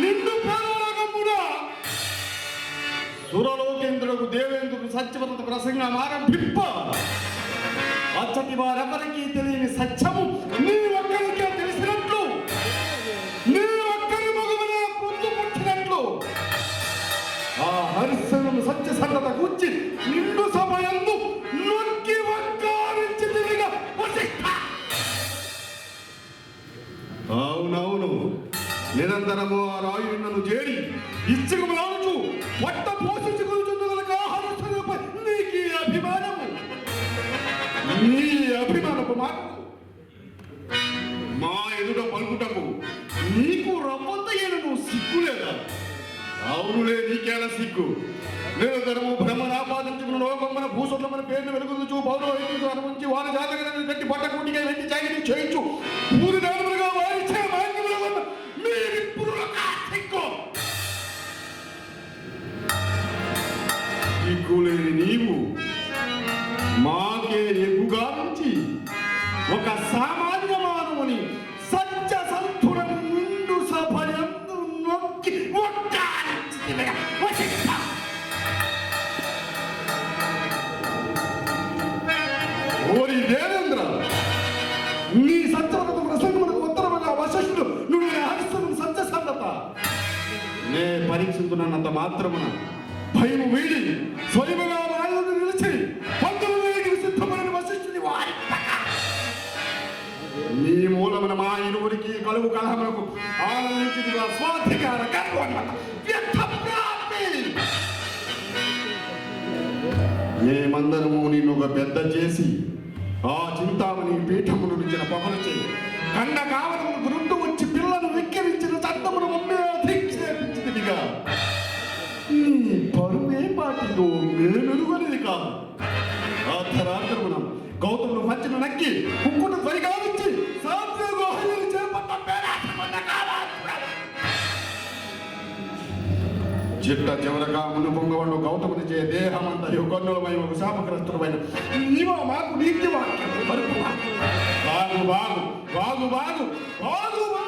నిన్ను పరలోకమున సురలోకేంద్రులకు దేవేంద్రుడు సత్యవ్రత ప్రసంగం ఆరంభింప. అచ్చటి వారెవరికీ తెలియని సత్యము తెలిసినట్లు ఆ సత్య సంగత నిండు నొక్కి అవునవును. నిరంతరము ఆ రాయుడు నన్ను చేరి ఇచ్చకములాడుచు పట్ట పోషించుకుంటున్న హరిశనుపై నీకు అభిమానము. నీ అభిమానపు మాట మా ఎదుట పలుకుటకు నీకు రవ్వంత ఏను సిగ్గులేదా అవునులే నీకేలా సిగ్గు? నిరంతరము భ్రమనాపాదించుకున్న లోకమ్మన భూసొంతమైన పేరును వెలుగుతూ పౌరవైద్యులు అనుభవించి వారి జాతకాలను కట్టి పట్టకుంటిగా వెంటి చాగిని చేయించు. సిగ్గులేని నీవు. మాకే ఎగ్గుగా నుంచి ఒక సామాన్య మానవుని సత్య సంతురం ముందు సభయందు నొక్కి ఓరి దేవేంద్ర నీ సత్యవ్రత ప్రసంగములకు ఉత్తరముగా వశిష్ఠుడు నువ్వు హరిస్తున్న సత్య సన్నత నే పరీక్షించున్నంత మాత్రమున భయం వీడి స్వయముగా వాయువును నిలిచి పంతులు వేడికి సిద్ధమైన వశిష్ఠుని వారి నీ మూలమున మా ఇరువురికి కలుగు కలహములకు ఆనందించిన స్వాధికార గర్వన్మత వ్యర్థ మేమందరము నిన్ను ఒక పెద్ద చేసి ఆ చింతామణి పీఠమును ఇచ్చిన పొగలు చేయి. కండ కావలము నీ పరువే పాటిలో మేమెరుగనేది కాదు. అర్ధరాత్రమున గౌతమును మధ్యను నక్కి కుక్కును త్వరిగావించి సాత్విగోహయులు చేపట్ట చిట్ట చివరగా మును పొంగవాడు గౌతముని చే దేహమంత యుగన్నులమై ఒక శాపగ్రస్తుడమైన నీవో మాకు నీతి వాక్యం పరుపు బాగు బాగు బాగు బాగు బాగు బాగు